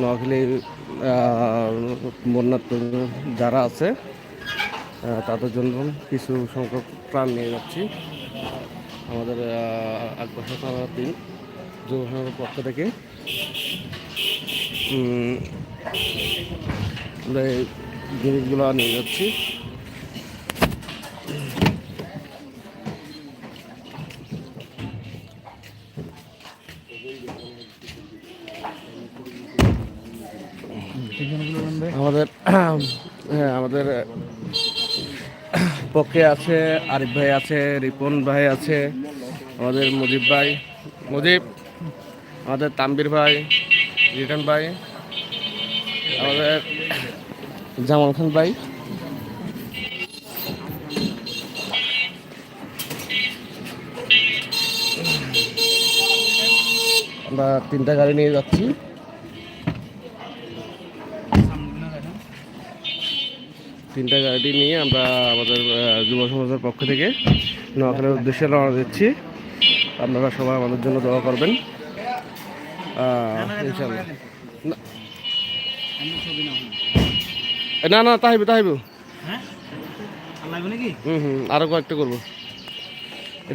নোয়াখালী আহ, বন্যার্থ যারা আছে তাদের জন্য কিছু সংখ্যক প্রাণ নিয়ে যাচ্ছি। আমাদের আকবর যুব পক্ষ থেকে। আমরা এই জিনিসগুলো নিয়ে যাচ্ছি। আমাদের হ্যাঁ আমাদের পক্ষে আছে, আরিফ ভাই আছে, রিপন ভাই আছে, আমাদের মুজিব ভাই। মুজিব, আমাদের তাম্বির ভাই রিটন ভাই, আমাদের জামাল খান ভাই। আমরা তিনটা গাড়ি নিয়ে যাচ্ছি। তিনটা গাড়ি নিয়ে আমরা আমাদের যুব সমাজের পক্ষ থেকে নোয়াখালীর উদ্দেশ্যে রওনা দিচ্ছি। আপনারা সবাই আমাদের জন্য দোয়া করবেন। ইনশাল্লাহ না- না তাহিব তাহিব। হ্যাঁ? হুম হুম আরও কয়েকটা করব।